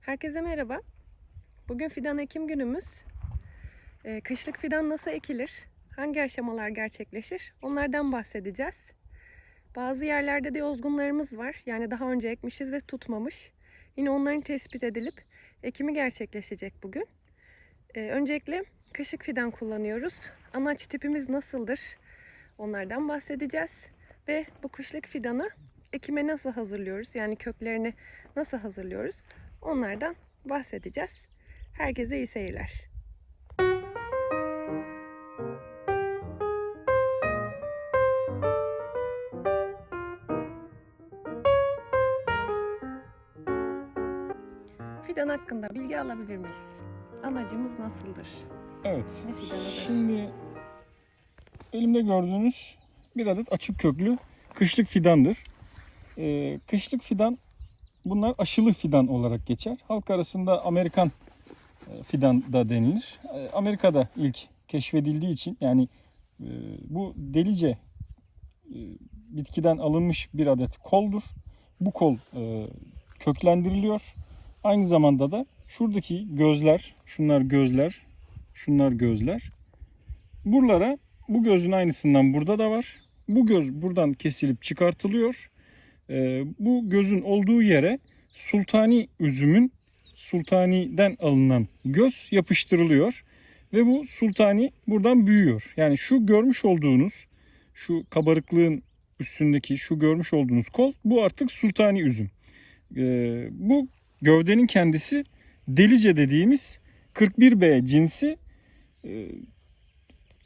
Herkese merhaba. Bugün fidan ekim günümüz. Ee, kışlık fidan nasıl ekilir? Hangi aşamalar gerçekleşir? Onlardan bahsedeceğiz. Bazı yerlerde de yozgunlarımız var. Yani daha önce ekmişiz ve tutmamış. Yine onların tespit edilip ekimi gerçekleşecek bugün. Ee, öncelikle kışlık fidan kullanıyoruz. Anaç tipimiz nasıldır? Onlardan bahsedeceğiz. Ve bu kışlık fidanı ekime nasıl hazırlıyoruz? Yani köklerini nasıl hazırlıyoruz? Onlardan bahsedeceğiz. Herkese iyi seyirler. Fidan hakkında bilgi alabilir miyiz? Anacımız nasıldır? Evet. Ne fidanıdır? Şimdi elimde gördüğünüz bir adet açık köklü kışlık fidandır. Ee, kışlık fidan bunlar aşılı fidan olarak geçer. Halk arasında Amerikan e, fidan da denilir. Ee, Amerika'da ilk keşfedildiği için yani e, bu delice e, bitkiden alınmış bir adet koldur. Bu kol e, köklendiriliyor. Aynı zamanda da şuradaki gözler, şunlar gözler, şunlar gözler. Buralara bu gözün aynısından burada da var. Bu göz buradan kesilip çıkartılıyor. Ee, bu gözün olduğu yere sultani üzümün sultaniden alınan göz yapıştırılıyor. Ve bu sultani buradan büyüyor. Yani şu görmüş olduğunuz şu kabarıklığın üstündeki şu görmüş olduğunuz kol bu artık sultani üzüm. Ee, bu gövdenin kendisi delice dediğimiz 41B cinsi e,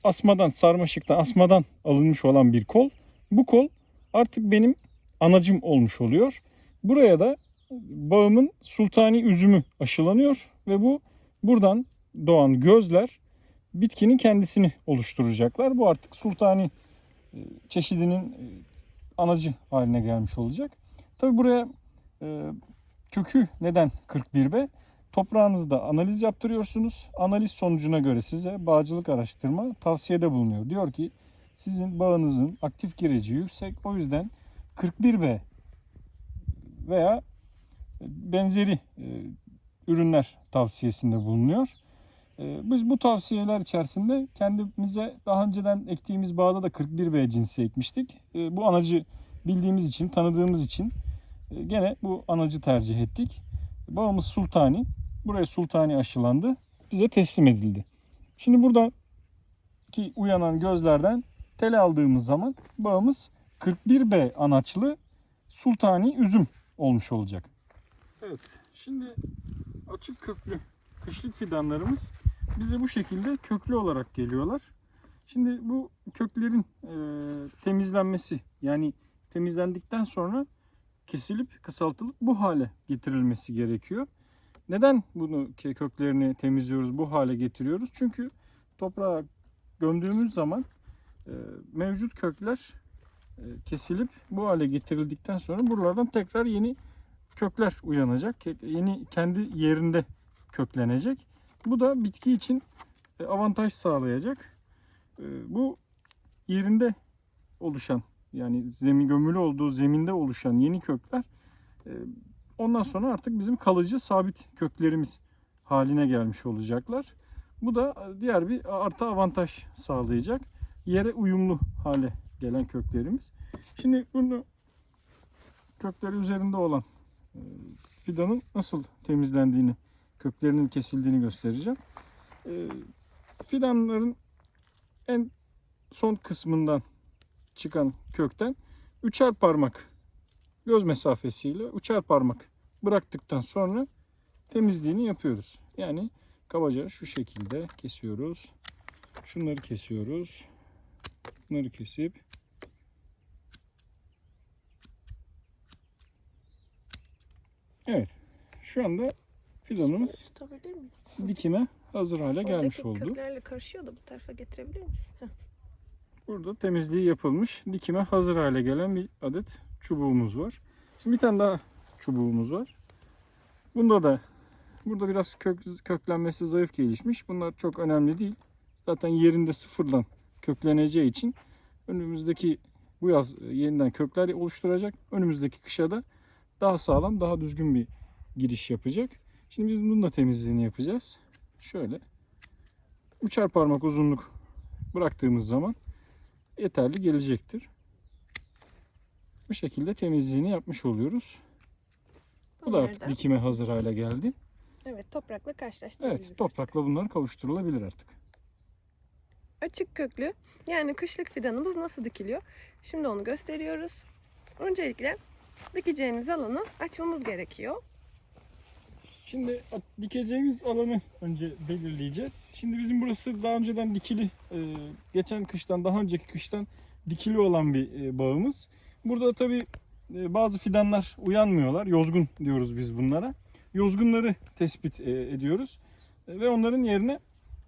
asmadan, sarmaşıktan, asmadan alınmış olan bir kol. Bu kol artık benim anacım olmuş oluyor. Buraya da bağımın sultani üzümü aşılanıyor ve bu buradan doğan gözler bitkinin kendisini oluşturacaklar. Bu artık sultani e, çeşidinin e, anacı haline gelmiş olacak. Tabi buraya e, kökü neden 41B? Toprağınızda analiz yaptırıyorsunuz. Analiz sonucuna göre size bağcılık araştırma tavsiyede bulunuyor. Diyor ki sizin bağınızın aktif gireci yüksek. O yüzden 41B veya benzeri e, ürünler tavsiyesinde bulunuyor. E, Biz bu tavsiyeler içerisinde kendimize daha önceden ektiğimiz bağda da 41B cinsi ekmiştik. E, Bu anacı bildiğimiz için, tanıdığımız için gene bu anacı tercih ettik. Bağımız sultani. Buraya sultani aşılandı. Bize teslim edildi. Şimdi buradaki uyanan gözlerden tele aldığımız zaman bağımız 41B anaçlı sultani üzüm olmuş olacak. Evet. Şimdi açık köklü kışlık fidanlarımız bize bu şekilde köklü olarak geliyorlar. Şimdi bu köklerin e, temizlenmesi yani temizlendikten sonra kesilip kısaltılıp bu hale getirilmesi gerekiyor. Neden bunu köklerini temizliyoruz, bu hale getiriyoruz? Çünkü toprağa gömdüğümüz zaman e, mevcut kökler kesilip bu hale getirildikten sonra buralardan tekrar yeni kökler uyanacak. Yeni kendi yerinde köklenecek. Bu da bitki için e, avantaj sağlayacak. E, Bu yerinde oluşan yani zemin gömülü olduğu zeminde oluşan yeni kökler e, ondan sonra artık bizim kalıcı sabit köklerimiz haline gelmiş olacaklar. Bu da e, diğer bir artı avantaj sağlayacak. Yere uyumlu hale gelen köklerimiz. Şimdi bunu kökleri üzerinde olan e, fidanın nasıl temizlendiğini, köklerinin kesildiğini göstereceğim. E, Fidanların en son kısmından çıkan kökten üçer parmak göz mesafesiyle üçer parmak bıraktıktan sonra temizliğini yapıyoruz. Yani kabaca şu şekilde kesiyoruz. Şunları kesiyoruz. Bunları kesip Evet. Şu anda fidanımız Tutabilir dikime hazır hale gelmiş Oradaki oldu. köklerle karışıyor da bu tarafa getirebilir misin? Heh. Burada temizliği yapılmış, dikime hazır hale gelen bir adet çubuğumuz var. Şimdi bir tane daha çubuğumuz var. Bunda da burada biraz kök, köklenmesi zayıf gelişmiş. Bunlar çok önemli değil. Zaten yerinde sıfırdan kökleneceği için önümüzdeki bu yaz yeniden kökler oluşturacak. Önümüzdeki kışa da daha sağlam, daha düzgün bir giriş yapacak. Şimdi biz bunun da temizliğini yapacağız. Şöyle. Üçer parmak uzunluk bıraktığımız zaman yeterli gelecektir. Bu şekilde temizliğini yapmış oluyoruz. Bu da artık dikime hazır hale geldi. Evet toprakla karşılaştırabiliriz. Evet, toprakla bunlar kavuşturulabilir artık. Açık köklü yani kışlık fidanımız nasıl dikiliyor? Şimdi onu gösteriyoruz. Öncelikle dikeceğiniz alanı açmamız gerekiyor. Şimdi dikeceğimiz alanı önce belirleyeceğiz. Şimdi bizim burası daha önceden dikili, e, geçen kıştan, daha önceki kıştan dikili olan bir e, bağımız. Burada tabii e, bazı fidanlar uyanmıyorlar. Yozgun diyoruz biz bunlara. Yozgunları tespit ediyoruz. Ve onların yerine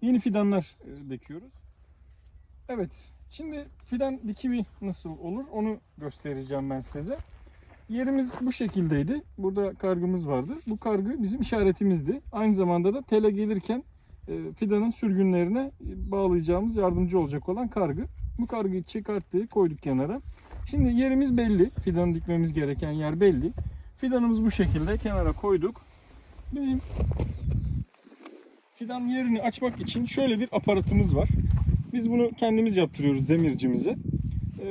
yeni fidanlar dikiyoruz. Evet, şimdi fidan dikimi nasıl olur onu göstereceğim ben size. Yerimiz bu şekildeydi. Burada kargımız vardı. Bu kargı bizim işaretimizdi. Aynı zamanda da tele gelirken e, fidanın sürgünlerine e, bağlayacağımız yardımcı olacak olan kargı. Bu kargıyı çıkarttık, koyduk kenara. Şimdi yerimiz belli. Fidanı dikmemiz gereken yer belli. Fidanımız bu şekilde kenara koyduk. Bizim fidan yerini açmak için şöyle bir aparatımız var. Biz bunu kendimiz yaptırıyoruz demircimize. E,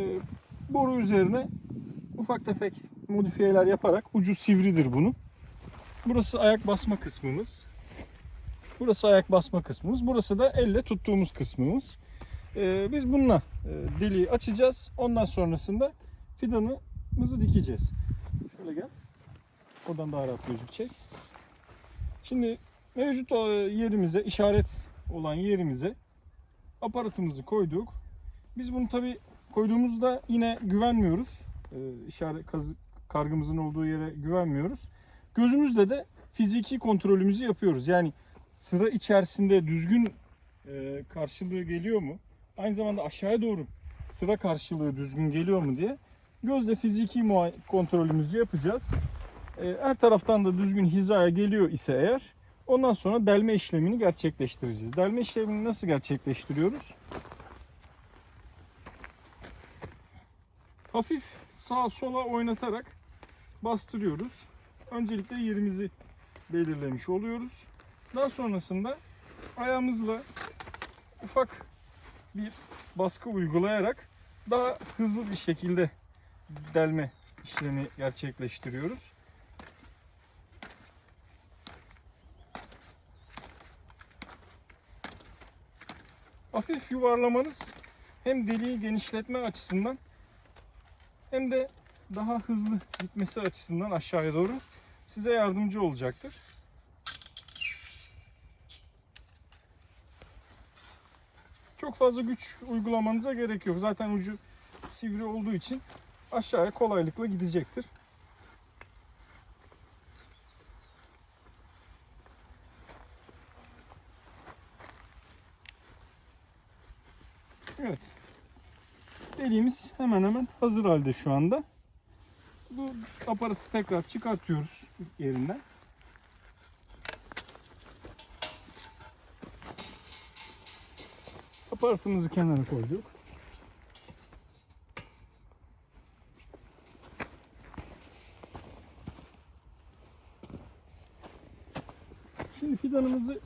boru üzerine ufak tefek modifiyeler yaparak ucu sivridir bunun. Burası ayak basma kısmımız. Burası ayak basma kısmımız. Burası da elle tuttuğumuz kısmımız. Ee, biz bununla e, deliği açacağız. Ondan sonrasında fidanımızı dikeceğiz. Şöyle gel. Oradan daha rahat gözükecek. Şimdi mevcut e, yerimize, işaret olan yerimize aparatımızı koyduk. Biz bunu tabi koyduğumuzda yine güvenmiyoruz e, işaret kazı, kargımızın olduğu yere güvenmiyoruz. Gözümüzle de fiziki kontrolümüzü yapıyoruz. Yani sıra içerisinde düzgün e, karşılığı geliyor mu? Aynı zamanda aşağıya doğru sıra karşılığı düzgün geliyor mu diye gözle fiziki kontrolümüzü yapacağız. E, her taraftan da düzgün hizaya geliyor ise eğer ondan sonra delme işlemini gerçekleştireceğiz. Delme işlemini nasıl gerçekleştiriyoruz? hafif sağa sola oynatarak bastırıyoruz. Öncelikle yerimizi belirlemiş oluyoruz. Daha sonrasında ayağımızla ufak bir baskı uygulayarak daha hızlı bir şekilde delme işlemi gerçekleştiriyoruz. Hafif yuvarlamanız hem deliği genişletme açısından hem de daha hızlı gitmesi açısından aşağıya doğru size yardımcı olacaktır. Çok fazla güç uygulamanıza gerek yok. Zaten ucu sivri olduğu için aşağıya kolaylıkla gidecektir. Evet. Deliğimiz hemen hemen hazır halde şu anda. Bu aparatı tekrar çıkartıyoruz yerinden. Aparatımızı kenara koyduk. Şimdi fidanımızı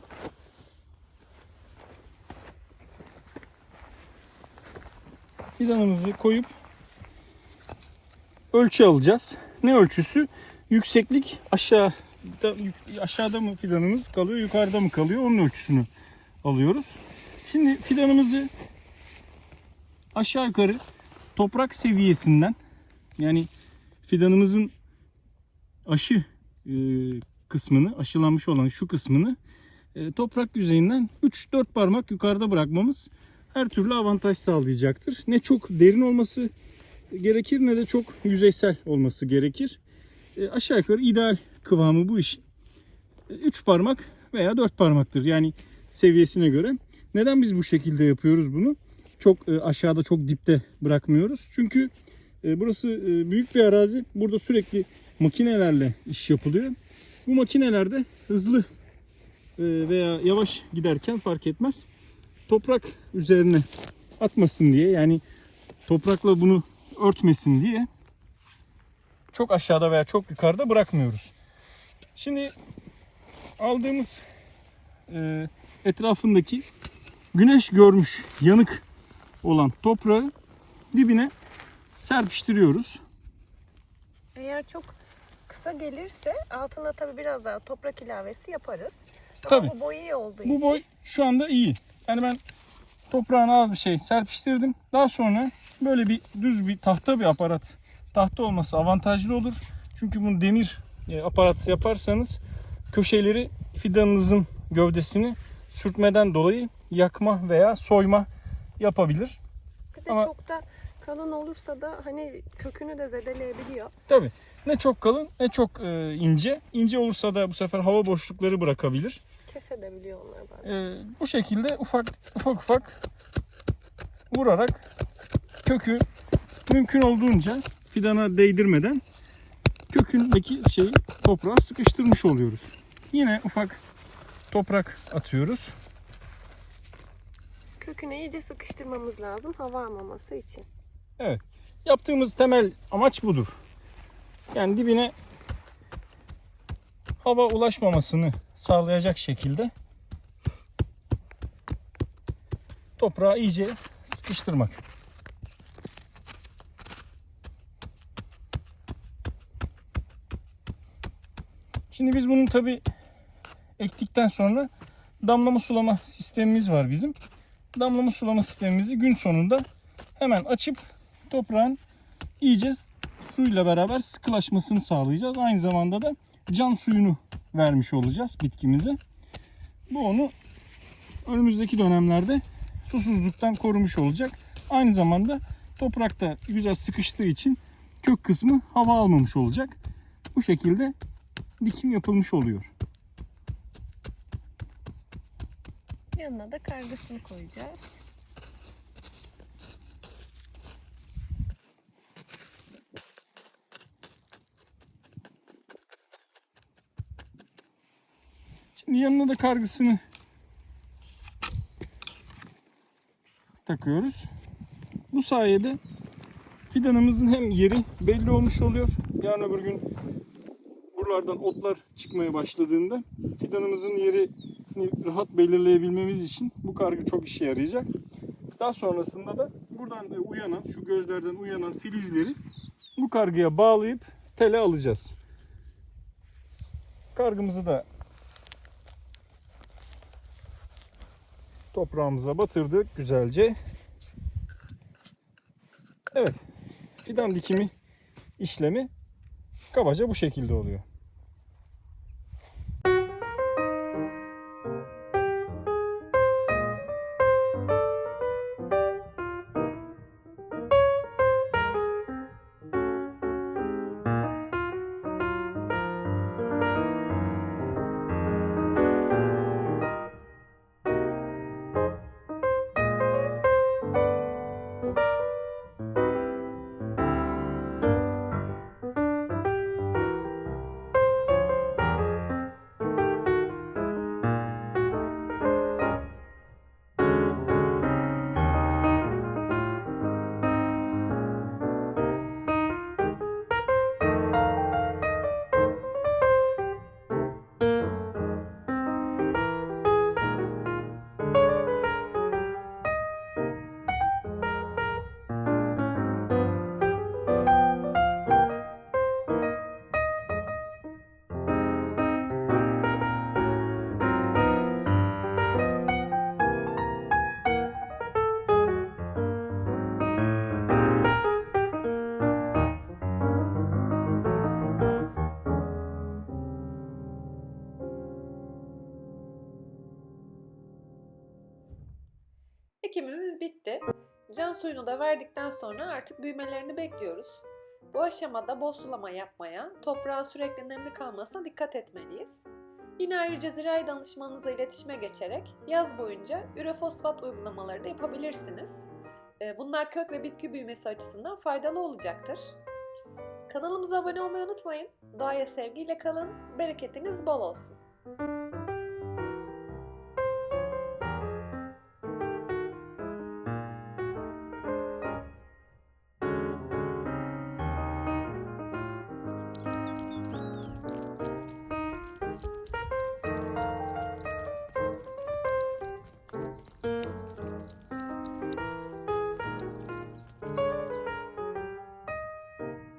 fidanımızı koyup ölçü alacağız. Ne ölçüsü? Yükseklik aşağıda aşağıda mı fidanımız kalıyor, yukarıda mı kalıyor? Onun ölçüsünü alıyoruz. Şimdi fidanımızı aşağı yukarı toprak seviyesinden yani fidanımızın aşı e, kısmını, aşılanmış olan şu kısmını e, toprak yüzeyinden 3-4 parmak yukarıda bırakmamız her türlü avantaj sağlayacaktır. Ne çok derin olması gerekir ne de çok yüzeysel olması gerekir. E, aşağı yukarı ideal kıvamı bu işin 3 parmak veya 4 parmaktır. Yani seviyesine göre. Neden biz bu şekilde yapıyoruz bunu? Çok e, aşağıda çok dipte bırakmıyoruz. Çünkü e, burası e, büyük bir arazi. Burada sürekli makinelerle iş yapılıyor. Bu makinelerde hızlı e, veya yavaş giderken fark etmez. Toprak üzerine atmasın diye yani toprakla bunu örtmesin diye çok aşağıda veya çok yukarıda bırakmıyoruz. Şimdi aldığımız e, etrafındaki güneş görmüş yanık olan toprağı dibine serpiştiriyoruz. Eğer çok kısa gelirse altına tabii biraz daha toprak ilavesi yaparız. Ama Tabii. bu boy iyi olduğu Bu için boy şu anda iyi. Yani ben toprağına az bir şey serpiştirdim. Daha sonra böyle bir düz bir tahta bir aparat. Tahta olması avantajlı olur. Çünkü bunu demir e, aparat yaparsanız köşeleri fidanınızın gövdesini sürtmeden dolayı yakma veya soyma yapabilir. bir de ama- çok da kalın olursa da hani kökünü de zedeleyebiliyor. Tabi ne çok kalın ne çok e, ince. İnce olursa da bu sefer hava boşlukları bırakabilir. Kesebiliyor onlar bazen. Ee, bu şekilde ufak ufak ufak vurarak kökü mümkün olduğunca fidana değdirmeden kökündeki şeyi toprağa sıkıştırmış oluyoruz. Yine ufak toprak atıyoruz. Köküne iyice sıkıştırmamız lazım hava almaması için. Yaptığımız temel amaç budur. Yani dibine hava ulaşmamasını sağlayacak şekilde toprağı iyice sıkıştırmak. Şimdi biz bunu tabi ektikten sonra damlama sulama sistemimiz var bizim. Damlama sulama sistemimizi gün sonunda hemen açıp toprağın iyice suyla beraber sıkılaşmasını sağlayacağız. Aynı zamanda da can suyunu vermiş olacağız bitkimize. Bu onu önümüzdeki dönemlerde susuzluktan korumuş olacak. Aynı zamanda toprakta güzel sıkıştığı için kök kısmı hava almamış olacak. Bu şekilde dikim yapılmış oluyor. Yanına da kargasını koyacağız. Şimdi yanına da kargısını takıyoruz. Bu sayede fidanımızın hem yeri belli olmuş oluyor. Yarın öbür gün buralardan otlar çıkmaya başladığında fidanımızın yerini rahat belirleyebilmemiz için bu kargı çok işe yarayacak. Daha sonrasında da buradan uyanan, şu gözlerden uyanan filizleri bu kargıya bağlayıp tele alacağız. Kargımızı da toprağımıza batırdık güzelce. Evet. Fidan dikimi işlemi kabaca bu şekilde oluyor. Ekimimiz bitti. Can suyunu da verdikten sonra artık büyümelerini bekliyoruz. Bu aşamada bol sulama yapmaya, toprağın sürekli nemli kalmasına dikkat etmeliyiz. Yine ayrıca zirai danışmanınızla iletişime geçerek yaz boyunca ürefosfat uygulamaları da yapabilirsiniz. Ee, Bunlar kök ve bitki büyümesi açısından faydalı olacaktır. Kanalımıza abone olmayı unutmayın. Doğaya sevgiyle kalın, bereketiniz bol olsun.